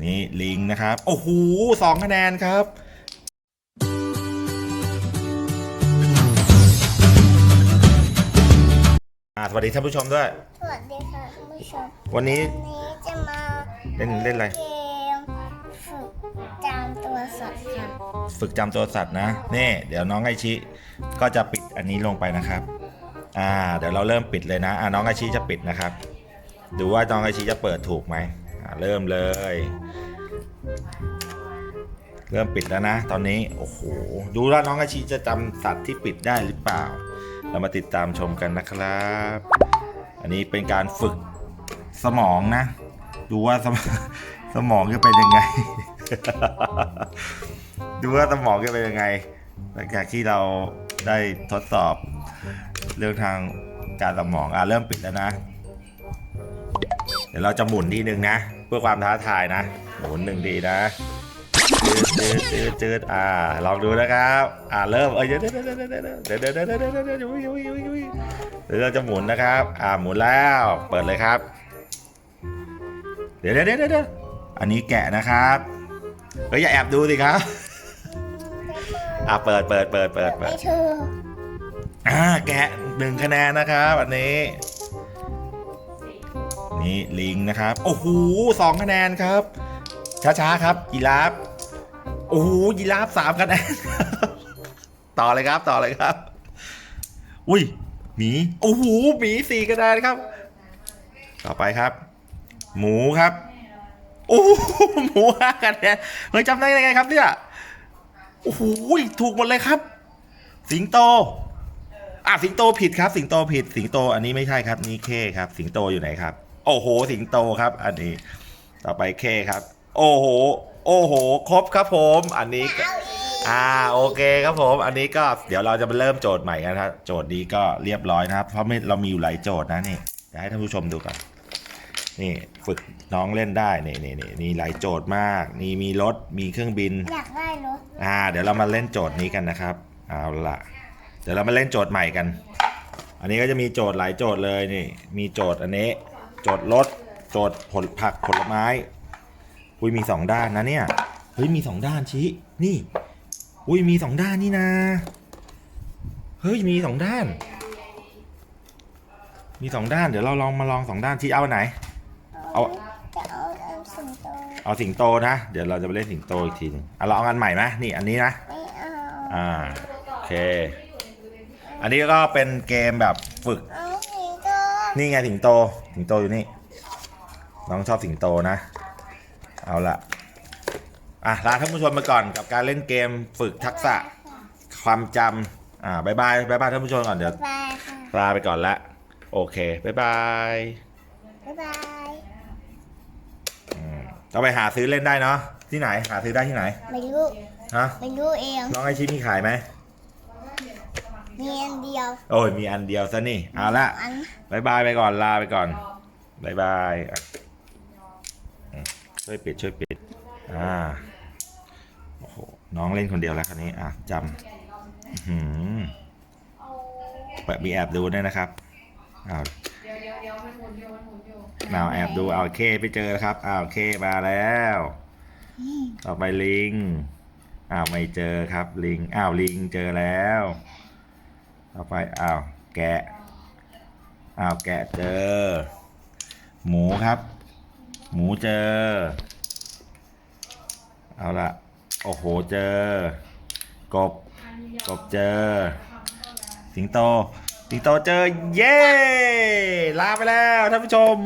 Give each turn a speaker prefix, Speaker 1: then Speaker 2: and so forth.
Speaker 1: นี่ลิงนะครับ โอ้โหสองคะแนนครับอ่าสวัสดีท่านผู้ชมด้วย
Speaker 2: สวัสดีค่ะท่านผู้ชม
Speaker 1: วันนี้
Speaker 2: วันนี้จะมา
Speaker 1: เล่นเล่นอะไร
Speaker 2: เกมฝึกจำตัวสัตว์ค่ะ
Speaker 1: ฝึกจำตัวสัตว์นะนี่เดี๋ยวน้องไอชิก็จะปิดอันนี้ลงไปนะครับ อ่า เดี๋ยวเราเริ่มปิดเลยนะ อ่าน้องไอชิจะปิดนะครับ ดูว่าน้องไอชิจะเปิดถูกไหมอ่า เริ่มเลย เริ่มปิดแล้วนะ ตอนนี้ โอ้โห ดูว่าน้องไอชิจะจำสัตว์ที่ปิดได้หรือเปล่า เรามาติดตามชมกันนะครับ อันนี้เป็นการฝึกสมองนะ ดูว่าสมสมองจะเป็นยังไง ดูว่าสมองจะเป็นยังไง หลังจากที่เราได้ทดสอบเรื่องทางการสมองอะเริ่มปิดแล้วนะ เดี๋ยวเราจะหมุนทีหนึ่งนะ พื่อความท้าทายนะหมุนหนึ่งทีนะจืดจืดจืดจืดอ่า ลองดูนะครับ อ่า เริ่ม เอ้ยเดี๋ยวเดี๋ยวเดี๋ยวเดี๋ยวเดี๋ยวเดี๋ยวเดี๋ยวเดี๋ยวเดี๋ยวเดี๋ยวเดี๋ยวเดี๋ยวเดี๋ยวเราจะหมุนนะครับ อ่า หมุนแล้ว เปิดเลยครับ เดี๋ยวเดี๋ยวเดี๋ยวเดี๋ยวอันนี้แกะนะครับเฮ้ยอย่าแอบดูสิครับ อ่า เปิดเปิดเปิดเปิดเปิดอ่า แกะหนึ่งคะแนนนะครับ อันนี้ นี่ลิงนะครับ โอ้โหสองคะแนนครับ ช้าๆครับยีราฟโอ้โหยีราฟสามคะแนนต่อเลยครับต่อเลยครับ อุ้ยหมีโอ้โหหมีสี่คะแนนครับ ต่อไปครับ หมูครับโอ้โหหมูห้าคะแนนเฮ้ยจำได้ยังไงครับเนี่ยโอ้โหถูกหมดเลยครับ สิงโตอะสิงโตผิดครับ สิงโตผิด สิงโตอันนี้ไม่ใช่ครับนี่เคครับ สิงโตอยู่ไหนครับ โอ้โห สิงโตครับ อันนี้ ต่อไปเคครับ โอ้โห โอ้โห ครบครับผม อันนี้ก็
Speaker 2: เอาอีก
Speaker 1: อ่าโอเคครับผม อันนี้ก็เดี๋ยวเราจะมาเริ่มโจทย์ใหม่กันครับโจทย์นี้ก็เรียบร้อยนะครับ เพราะไม่เรามีอยู่หลายโจทย์นะนี่เดี๋ยวให้ท่านผู้ชมดูก่อนนี่ฝึกน้องเล่นได้นี่นี่นี่นี่หลายโจทย์มากนี่มีรถมีเครื่องบิน
Speaker 2: อยากได้รถ
Speaker 1: อ่า เดี๋ยวเรามาเล่นโจทย์นี้กันนะครับเอาละเดี๋ยวเรามาเล่นโจทย์ใหม่กัน อันนี้ก็จะมีโจทย์หลายโจทย์เลยนี่ มีโจทย์อันนี้ โจทย์รถโจทย์ผลผักผลไม้อุ้ยมีสองด้านนะเนี่ยเฮ้ยมีสองด้านชี้นี่อุ้ยมีสองด้านนี่นะเฮ้ยมีสองด้าน มีสองด้านเดี๋ยวเราลองมาลองสองด้านที่เอาอันไหน เอา
Speaker 2: จะเอาอันสิงโต
Speaker 1: เอาสิงโตนะ เดี๋ยวเราจะไปเล่นสิงโตอีกทีหนึงอะเราเอาอันใหม่ไหมนี่อันนี้นะ
Speaker 2: ไม่เอา
Speaker 1: อ่าโอเค อันนี้ก็เป็นเกมแบบฝึก
Speaker 2: เอาสิงโต
Speaker 1: นี่ไงสิงโต สิงโตอยู่นี่ น้องชอบสิงโตนะ เอาละอะลาท่านผู้ชมไปก่อนกับการเล่นเกมฝึกทักษะความจำอ่าบายบายบายบายท่านผู้ชมก่อนเดี๋ยว
Speaker 2: บายค่ะ
Speaker 1: ลาไปก่อนละโอเคบายบาย
Speaker 2: บ๊ายบาย
Speaker 1: อืมเราไปหาซื้อเล่นได้เนาะที่ไหนหาซื้อได้ที่ไหน
Speaker 2: ไม่รู้
Speaker 1: ฮะ
Speaker 2: ไม่รู้เอง
Speaker 1: น้องไอชิมีขายไหม
Speaker 2: มีอันเดียว
Speaker 1: โอ้ยมีอันเดียวซะนี่ เอาละ
Speaker 2: อัน
Speaker 1: บายบายไปก่อนลาไปก่อนบายบายอะอืมช่วยปิดช่วยปิด อ่า โอ้โห น้องเล่นคนเดียวแล้วคันนี้ อะจำอื้อหือเปิดมีแอบดูด้วยนะครับอ้าว
Speaker 3: เดี๋ยวเดี๋ยวเดี๋ยวมันหมุนอยู่มันหมุนอยู่
Speaker 1: เอาแอบดูเอาเคไปเจอครับอ้าวเคมาแล้ว ต่อไปลิง อ้าวไม่เจอครับลิง อ้าวลิงเจอแล้ว ต่อไปอ้าวแกะอ้าวแกะเจอ หมูครับ หมูเจอ เอาละโอ้โหเจอ กบ กบเจอ สิงโต สิงโตเจอ เย้ลาไปแล้วท่านผู้ชม